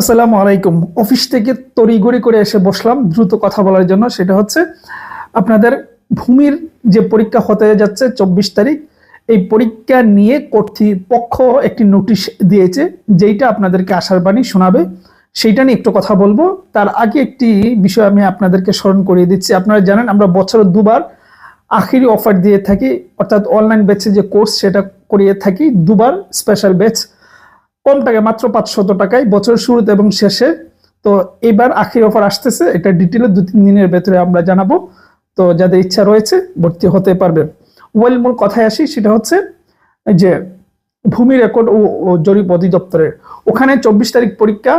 আসসালামু আলাইকুম। অফিস থেকে তড়িগড়ি করে এসে বসলাম দ্রুত কথা বলার জন্য। সেটা হচ্ছে, আপনাদের ভূমির যে পরীক্ষা হতে যাচ্ছে চব্বিশ তারিখ, এই পরীক্ষা নিয়ে কর্তৃপক্ষ একটি নোটিশ দিয়েছে, যেইটা আপনাদেরকে আশার বাণী শোনাবে। সেইটা নিয়ে একটু কথা বলব। তার আগে একটি বিষয় আমি আপনাদেরকে স্মরণ করিয়ে দিচ্ছি। আপনারা জানেন, আমরা বছরে দুবার আখিরি অফার দিয়ে থাকি, অর্থাৎ অনলাইন ব্যাচে যে কোর্স সেটা করিয়ে থাকি, দুবার স্পেশাল ব্যাচ কম টাকায়, মাত্র পাঁচশত টাকায় বছরের শুরুতে এবং শেষে। তো এবার আখির অফার আসতেছে, এটা ডিটেলে দু তিন দিনের ভেতরে আমরা জানাব। তো যাদের ইচ্ছা রয়েছে, ভর্তি হতে পারবে। ওয়েল, মূল কথায় আসি, সেটা হচ্ছে যে ভূমি রেকর্ড ও জরিপ অধিদপ্তরের। ওখানে চব্বিশ তারিখ পরীক্ষা,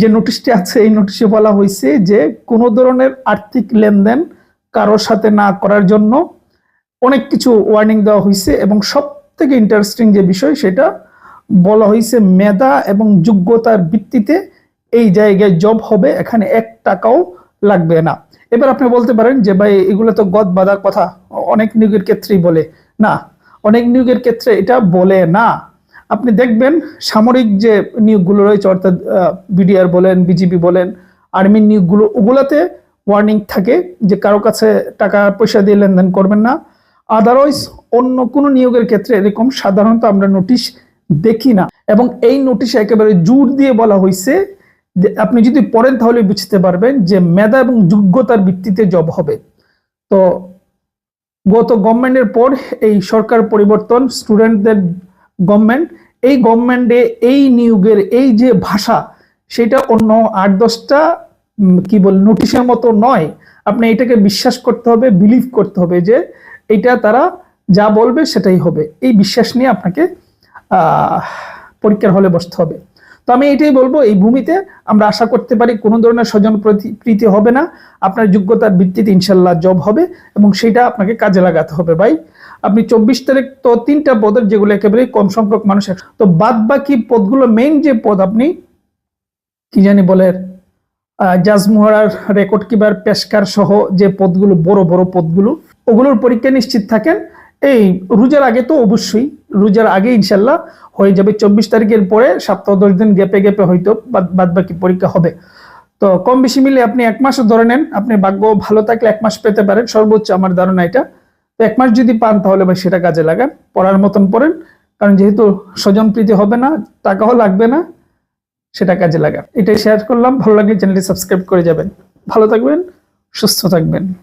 যে নোটিশটি আছে, এই নোটিশে বলা হয়েছে যে কোনো ধরনের আর্থিক লেনদেন কারোর সাথে না করার জন্য অনেক কিছু ওয়ার্নিং দেওয়া হয়েছে এবং সব থেকে ইন্টারেস্টিং যে বিষয়, সেটা বলা হয়েছে মেধা এবং যোগ্যতার ভিত্তিতে এই জায়গায় জব হবে, এখানে এক টাকাও লাগবে না। এবার আপনি বলতে পারেন যে, ভাই, এগুলো তো গদ বাঁধার কথা। অনেক নিয়োগের ক্ষেত্রেই বলে। না, অনেক নিয়োগের ক্ষেত্রে এটা বলে না। আপনি দেখবেন সামরিক যে নিয়োগগুলো রয়েছে, অর্থাৎ বিডিআর বলেন, বিজিবি বলেন আর্মির নিয়োগগুলো, ওগুলাতে ওয়ার্নিং থাকে যে, কারও কাছে টাকা, পয়সা দিয়ে লেনদেন করবেন না। আদারওয়াইজ অন্য কোনো নিয়োগের ক্ষেত্রে এরকম সাধারণত আমরা নোটিশ দেখি না। এবং এই নোটিশে একেবারে জোর দিয়ে বলা হয়েছে আপনি যদি পড়েন তাহলে বুঝতে পারবেন যে মেধা এবং যোগ্যতার ভিত্তিতে জব হবে। তো গত গভর্নমেন্টের পর এই সরকার পরিবর্তন স্টুডেন্টদের গভর্নমেন্ট এই গভর্নমেন্টে এই নিয়োগের এই যে ভাষা, সেটা অন্য আট দশটা কি বল নোটিশের মতো নয়। আপনি এটাকে বিশ্বাস করতে হবে বিলিভ করতে হবে যে এটা তারা যা বলবে সেটাই হবে। এই বিশ্বাস নিয়ে আপনাকে পরীক্ষার হলে বসতে হবে। তো আমি এটাই বলব এই ভূমিতে আমরা আশা করতে পারি কোনো ধরনের স্বজন প্রতি- হবে না। আপনার যোগ্যতার ভিত্তিতে ইনশাল্লাহ জব হবে এবং সেটা আপনাকে কাজে লাগাতে হবে। ভাই আপনি চব্বিশ তারিখ তো তিনটা পদের যেগুলো একেবারে কম সংখ্যক মানুষ তো বাদ বাকি পদগুলো মেইন যে পদ আপনি কি জানি বলে আহ, জাজ মোহরার রেকর্ড কিবার পেশকার সহ যে পদগুলো বড় বড় পদগুলো ওগুলোর পরীক্ষা নিশ্চিত থাকেন। এই রোজার আগে তো অবশ্যই রোজার আগে ইনশাল্লাহ হয়ে যাবে। চব্বিশ তারিখের পরে সপ্তাহ দশ দিন গ্যাপে গ্যাপে হয়তো বাদ বাকি পরীক্ষা হবে। তো কম বেশি মিলে আপনি এক মাসও ধরে নেন। আপনি ভাগ্য ভালো থাকলে এক মাস পেতে পারেন। সর্বোচ্চ আমার ধারণা এটা। তো এক মাস যদি পান তাহলে ভাই সেটা কাজে লাগান। পড়ার মতন পড়েন। কারণ যেহেতু স্বজন প্রীতি হবে না, টাকাও লাগবে না, সেটা কাজে লাগান। এটাই শেয়ার করলাম। ভালো লাগলে চ্যানেলটি সাবস্ক্রাইব করে যাবেন। ভালো থাকবেন, সুস্থ থাকবেন।